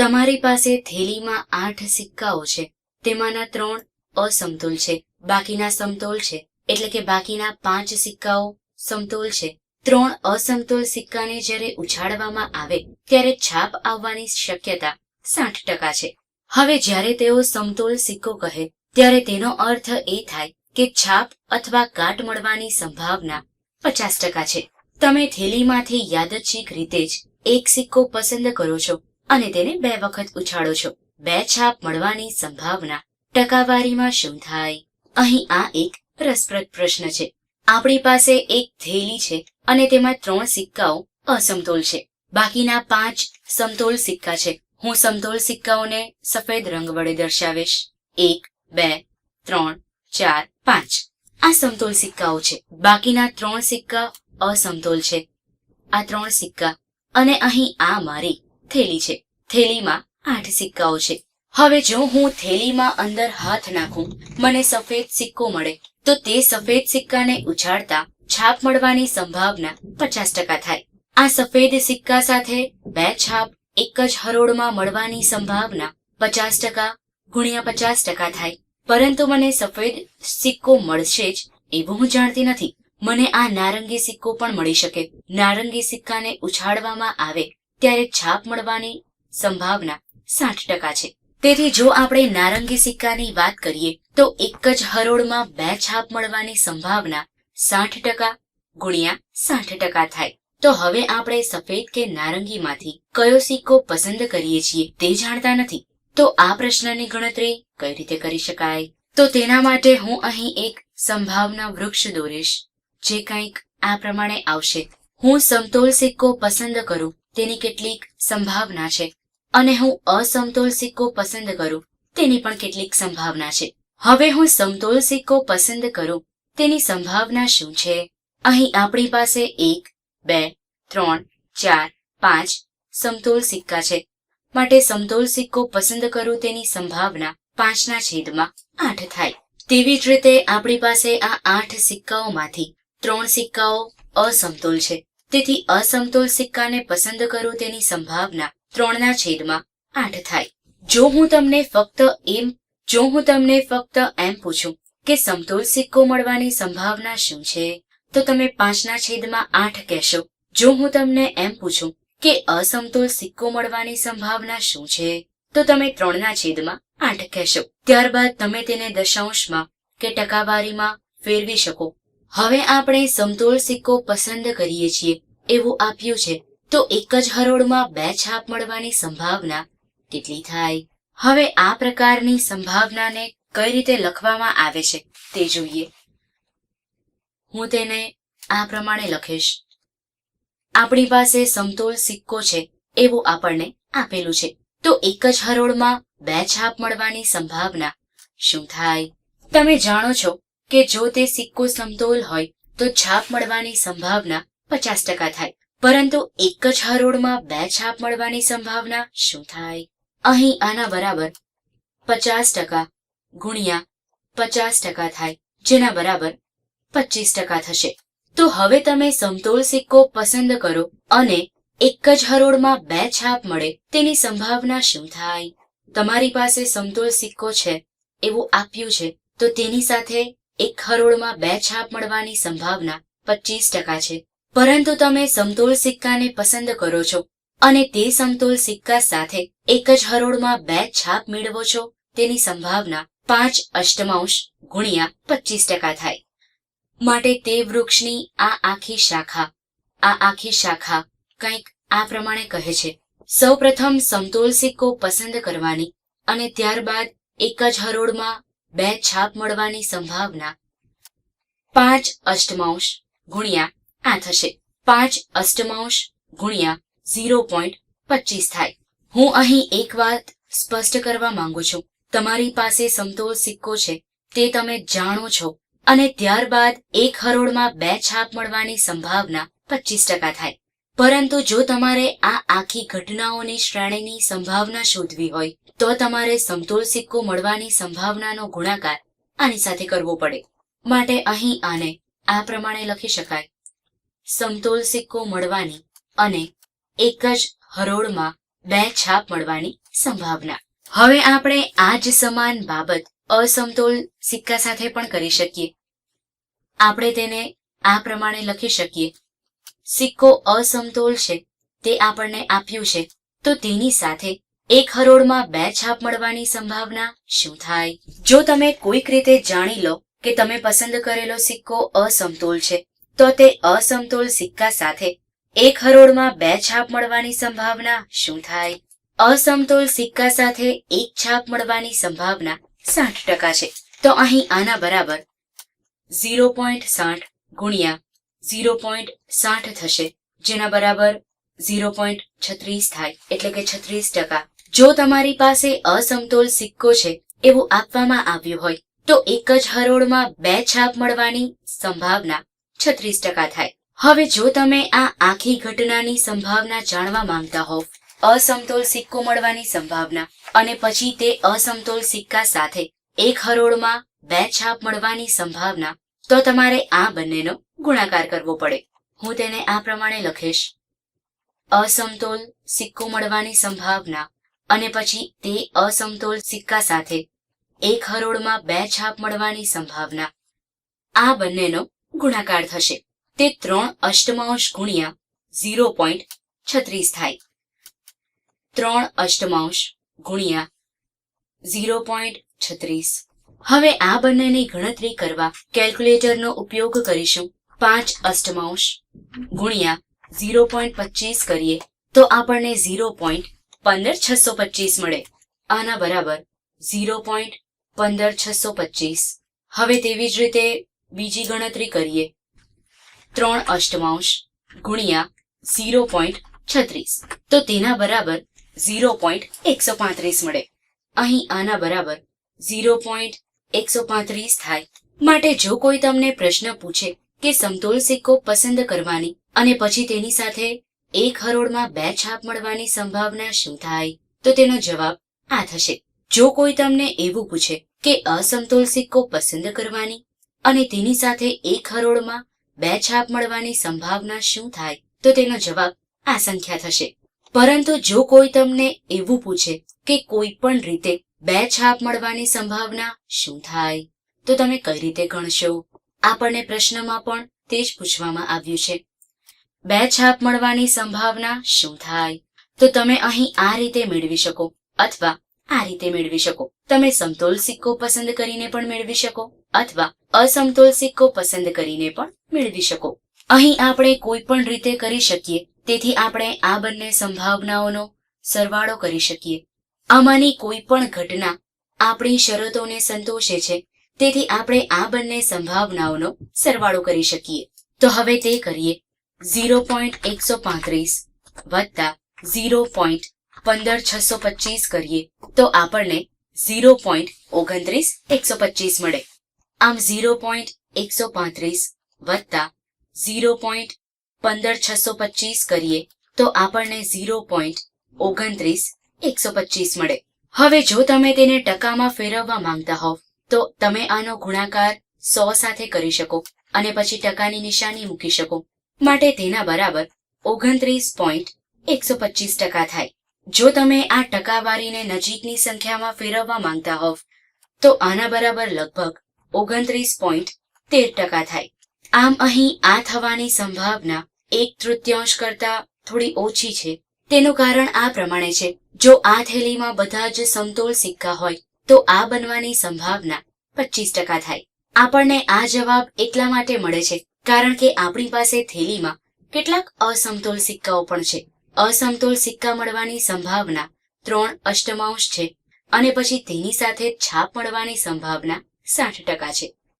તમારી પાસે થેલીમાં આઠ સિક્કાઓ છે. તેમાંના ત્રણ અસમતોલ છે. બાકીના સમતોલ છે. એટલે કે બાકીના પાંચ સિક્કાઓ સમતોલ છે. ત્રણ અસમતોલ સિક્કાને જ્યારે ઉછાળવામાં આવે, ત્યારે છાપ આવવાની શક્યતા સાઠ ટકા છે. હવે જ્યારે તેઓ સમતોલ સિક્કો કહે, ત્યારે તેનો અર્થ એ થાય કે છાપ અથવા કાટ મળવાની સંભાવના પચાસ ટકા છે. તમે થેલીમાંથી યાદચ્છિક રીતે જ એક સિક્કો પસંદ કરો છો. અને તેને બે વખત ઉછાળો છો. બે છાપ મળવાની સંભાવના ટકાવારીમાં શું થાય? અહીં આ એક રસપ્રદ પ્રશ્ન છે. આપણી પાસે એક થેલી છે અને તેમાં ત્રણ સિક્કાઓ અસમતોલ છે. બાકીના પાંચ સમતોલ સિક્કા છે. હું સમતોલ સિક્કાઓને સફેદ રંગ વડે દર્શાવીશ. એક, બે, ત્રણ, ચાર, પાંચ. આ સમતોલ સિક્કાઓ છે. બાકીના ત્રણ સિક્કા અસમતોલ છે. આ ત્રણ સિક્કા. અને અહીં આ મારી થેલી છે. થેલીમાં આઠ સિક્કાઓ છે. હવે જો હું થેલીમાં અંદર હાથ નાખું, મને સફેદ સિક્કો મળે, તો તે સફેદ સિક્કાને ઉછાળતા છાપ મળવાની સંભાવના પચાસ ટકા થાય. આ સફેદ સિક્કા સાથે બે છાપ એક જ હરોળમાં મળવાની સંભાવના પચાસ ટકા ગુણ્યા પચાસ ટકા થાય. પરંતુ મને સફેદ સિક્કો મળશે જ એવું હું જાણતી નથી. મને આ નારંગી સિક્કો પણ મળી શકે. નારંગી સિક્કાને ઉછાળવામાં આવે ત્યારે છાપ મળવાની સંભાવના સાઠ ટકા છે. તેથી જો આપણે નારંગી સિક્કાની વાત કરીએ, તો એક જ હરોળમાં બે છાપ મળવાની સંભાવના સાઠ ટકા ગુણ્યા સાઠ ટકા થાય. તો હવે આપણે સફેદ કે નારંગીમાંથી કયો સિક્કો પસંદ કરીએ છીએ તે જાણતા નથી. તો આ પ્રશ્નની ગણતરી કઈ રીતે કરી શકાય? તો તેના માટે હું અહીં એક સંભાવના વૃક્ષ દોરીશ, જે કંઈક આ પ્રમાણે આવશે. હું સમતોલ સિક્કો પસંદ કરું. તેની કેટલીક સંભાવના છે. અને હું અસમતોલ સિક્કો પસંદ કરું, તેની પણ કેટલીક સંભાવના છે. હવે હું સમતોલ સિક્કો પસંદ કરું, તેની સંભાવના શું છે? અહીં આપણી પાસે એક, બે, ત્રણ, ચાર, પાંચ સમતોલ સિક્કા છે. માટે સમતોલ સિક્કો પસંદ કરું તેની સંભાવના પાંચના છેદમાં આઠ થાય. તેવી જ રીતે આપણી પાસે આ આઠ સિક્કાઓમાંથી ત્રણ સિક્કાઓ અસમતોલ છે. તેથી અસમતોલ સિક્કાને પસંદ કરું તેની સંભાવના ત્રણના છેદમાં આઠ થાય. જો હું તમને ફક્ત એમ, જો હું તમને ફક્ત એમ પૂછું કે સમતોલ સિક્કો મળવાની સંભાવના શું છે, તો તમે પાંચના છેદમાં આઠ કહેશો. જો હું તમને એમ પૂછું કે અસમતોલ સિક્કો મળવાની સંભાવના શું છે, તો તમે ત્રણના છેદમાં આઠ કહેશો. ત્યારબાદ તમે તેને દશાંશમાં કે ટકાવારીમાં ફેરવી શકો. હવે આપણે સમતોલ સિક્કો પસંદ કરીએ છીએ, એવું આપ્યું છે. તો એક જ હરોળમાં બે છાપ મળવાની સંભાવના કેટલી થાય? હવે આ પ્રકારની સંભાવનાને કઈ રીતે લખવામાં આવે છે તે જોઈએ. હું તેને આ પ્રમાણે લખીશ. આપણી પાસે સમતોલ સિક્કો છે, એવું આપણને આપેલું છે. તો એક જ હરોળમાં બે છાપ મળવાની સંભાવના શું થાય? તમે જાણો છો કે જો તે સિક્કો સમતોલ હોય, તો છાપ મળવાની સંભાવના પચાસ ટકા થાય. પરંતુ એક જ હરોળમાં બે છાપ મળવાની સંભાવના શું થાય? અહીં આના બરાબર પચાસ ટકા ગુણ્યા પચાસ ટકા થાય, જેના બરાબર પચીસ ટકા થશે. તો હવે તમે સમતોલ સિક્કો પસંદ કરો અને એક જ હરોળમાં બે છાપ મળે તેની સંભાવના શું થાય? તમારી પાસે સમતોલ સિક્કો છે, એવું આપ્યું છે, તો તેની સાથે એક હરોળમાં બે છાપ મળવાની સંભાવના પચીસ ટકા છે. પરંતુ તમે સમતોલ સિક્કાને પસંદ કરો છો અને તે સમતોલ સિક્કા સાથે એક જ હરોળમાં બે છાપ મેળવો છો, તેની સંભાવના પાંચ અષ્ટમાંશ ગુણ્યા પચીસ ટકા થાય. માટે તે વૃક્ષની આ આખી શાખા, આ આખી શાખા કંઈક આ પ્રમાણે કહે છે. સૌપ્રથમ સમતોલ સિક્કો પસંદ કરવાની અને ત્યારબાદ એક જ હરોળમાં બે છાપ મળવાની સંભાવના પાંચ અષ્ટમાંશ ગુણ્યા આ થશે. પાંચ અષ્ટમાંશ ગુણ્યા ઝીરો પોઈન્ટ પચીસ થાય. હું અહીં એક વાત સ્પષ્ટ કરવા માંગુ છું. તમારી પાસે સમતોલ સિક્કો છે, તે તમે જાણો છો. અને ત્યારબાદ એક હરોળમાં બે છાપ મળવાની સંભાવના પચીસ ટકા થાય. પરંતુ જો તમારે આ આખી ઘટનાઓની શ્રેણીની સંભાવના શોધવી હોય તો તમારે સમતોલ સિક્કો મળવાની સંભાવનાનો ગુણાકાર આની સાથે કરવો પડે. માટે અહીં આને આ પ્રમાણે લખી શકાય. સમતોલ સિક્કો મળવાની અને એક જ હરોળમાં બે છાપ મળવાની સંભાવના. હવે આપણે આ જ સમાન બાબત અસમતોલ સિક્કા સાથે પણ કરી શકીએ. આપણે તેને આ પ્રમાણે લખી શકીએ. સિક્કો અસમતોલ છે તે આપણને આપ્યું છે તો તેની સાથે એક હરોળમાં બે છાપ મળવાની સંભાવના શું થાય? જો તમે કોઈક રીતે જાણી લો કે તમે પસંદ કરેલો સિક્કો અસમતોલ છે, તો તે અસમતોલ સિક્કા સાથે એક હરોળમાં બે છાપ મળવાની સંભાવના શું થાય? અસમતોલ સિક્કા સાથે એક છાપ મળવાની સંભાવના સાઠ ટકા છે. તો અહીં આના બરાબર ઝીરો પોઈન્ટ સાઠ ગુણ્યા ઝીરો પોઈન્ટ સાઠ થશે, જેના બરાબર ઝીરો પોઈન્ટ છત્રીસ થાય, એટલે કે છત્રીસ ટકા. જો તમારી પાસે અસમતોલ સિક્કો છે, એવું આપવામાં આવ્યું હોય, તો એક જ હરોળમાં બે છાપ મળવાની સંભાવના છત્રીસ ટકા થાય. હવે જો તમે આ આખી ઘટનાની સંભાવના જાણવા માંગતા હોવ, અસમતોલ સિક્કો મળવાની સંભાવના, અને પછી તે અસમતોલ સિક્કા સાથે એક હરોળમાં બે છાપ મળવાની સંભાવના, તો તમારે આ બંનેનો ગુણાકાર કરવો પડે. હું તેને આ પ્રમાણે લખીશ. અસમતોલ સિક્કો મળવાની સંભાવના અને પછી તે અસમતોલ સિક્કા સાથે એક હરોળમાં બે છાપ મળવાની સંભાવના. આ બંનેનો ગુણાકાર થશે. તે ત્રણ અષ્ટમાંશ ગુણ્યા ઝીરો પોઈન્ટ છત્રીસ થાય. ત્રણ અષ્ટમાંશ ગુણ્યા ઝીરો પોઈન્ટ છત્રીસ. હવે આ બંનેની ગણતરી કરવા કેલ્ક્યુલેટરનો ઉપયોગ કરીશું. પાંચ અષ્ટમાંશ ગુણ્યા ઝીરો પોઈન્ટ પચીસ કરીએ તો આપણને ઝીરો પોઈન્ટ પંદર છસો પચીસ મળે. આના બરાબર ઝીરો પોઈન્ટ પંદર છસો પચીસ. હવે તેવી જ રીતે બીજી ગણતરી કરીએ. ત્રણ અષ્ટમાંશ ગુણ્યા ઝીરો પોઈન્ટ છત્રીસ. તો તેના બરાબર ઝીરો પોઈન્ટ એકસો પાંત્રીસ મળે. અહીં આના બરાબર ઝીરો પોઈન્ટ એકસો પાંત્રીસ થાય. માટે જો કોઈ તમને પ્રશ્ન પૂછે કે સમતોલ સિક્કો પસંદ કરવાની અને પછી તેની સાથે એક હરોળમાં બે છાપ મળવાની સંભાવના શું થાય? તો તેનો જવાબ આ થશે. જો કોઈ તમને એવું પૂછે કે અસમતોલ સિક્કો પસંદ કરવાની અને તેની સાથે એક હરોળમાં બે છાપ મળવાની સંભાવના શું થાય, તો તેનો જવાબ આ સંખ્યા થશે. પરંતુ જો કોઈ તમને એવું પૂછે કે કોઈ પણ રીતે બે છાપ મળવાની સંભાવના શું થાય, તો તમે કઈ રીતે ગણશો? આપણને પ્રશ્નમાં પણ તે જ પૂછવામાં આવ્યું છે. બે છાપ મળવાની સંભાવના શું થાય? તો તમે અહીં આ રીતે મેળવી શકો, અથવા આ રીતે મેળવી શકો. તમે સમતોલ સિક્કો પસંદ કરીને પણ મેળવી શકો, અથવા અસમતોલ સિક્કો પસંદ કરીને પણ મેળવી શકો. અહીં આપણે કોઈ પણ રીતે કરી શકીએ, તેથી આપણે આ બંને સંભાવનાઓનો સરવાળો કરી શકીએ. આમાંની કોઈ પણ ઘટના આપણી શરતોને સંતોષે છે, તેથી આપણે આ બંને સંભાવનાઓનો સરવાળો કરી શકીએ. તો હવે તે કરીએ. ઝીરો પોઈન્ટ એકસો પાંત્રીસ વત્તા ઝીરો પોઈન્ટ પંદર છસો પચીસ કરીએ તો આપણને ઝીરો પોઈન્ટ ઓગણત્રીસ એકસો પચીસ મળે. આમ ઝીરો પોઈન્ટ એકસો પાંત્રીસ વત્તા ઝીરો પોઈન્ટ પંદર છસો પચીસ કરીએ તો આપણને ઝીરો પોઈન્ટ ઓગણત્રીસ એકસો પચીસ મળે. હવે જો તમે તેને ટકામાં ફેરવવા માંગતા હોવ, તો તમે આનો ગુણાકાર સો સાથે કરી શકો અને પછી ટકાની નિશાની મૂકી શકો. માટે તેના બરાબર ઓગણત્રીસ પોઈન્ટ એકસો પચીસ ટકા થાય. જો તમે આ ટકાવારીને નજીકની સંખ્યામાં ફેરવવા માંગતા હોવ, તો આના બરાબર લગભગ ઓગણત્રીસ પોઈન્ટ તેર ટકા થાય. આમ અહીં આ થવાની સંભાવના એક તૃતીયાંશ કરતા થોડી ઓછી છે. તેનું કારણ આ પ્રમાણે છે. જો આ થેલીમાં બધા જ સમતોલ સિક્કા હોય, તો આ બનવાની સંભાવના પચીસ ટકા થાય. આપણને આ જવાબ એટલા માટે મળે છે કારણ કે આપણી પાસે થેલીમાં કેટલાક અસમતોલ સિક્કાઓ પણ છે. અસમતોલ સિક્કા મળવાની સંભાવના ત્રણ અષ્ટમાંશ છે અને પછી તેની સાથે છાપ મળવાની સંભાવના સાઠ ટકા છે.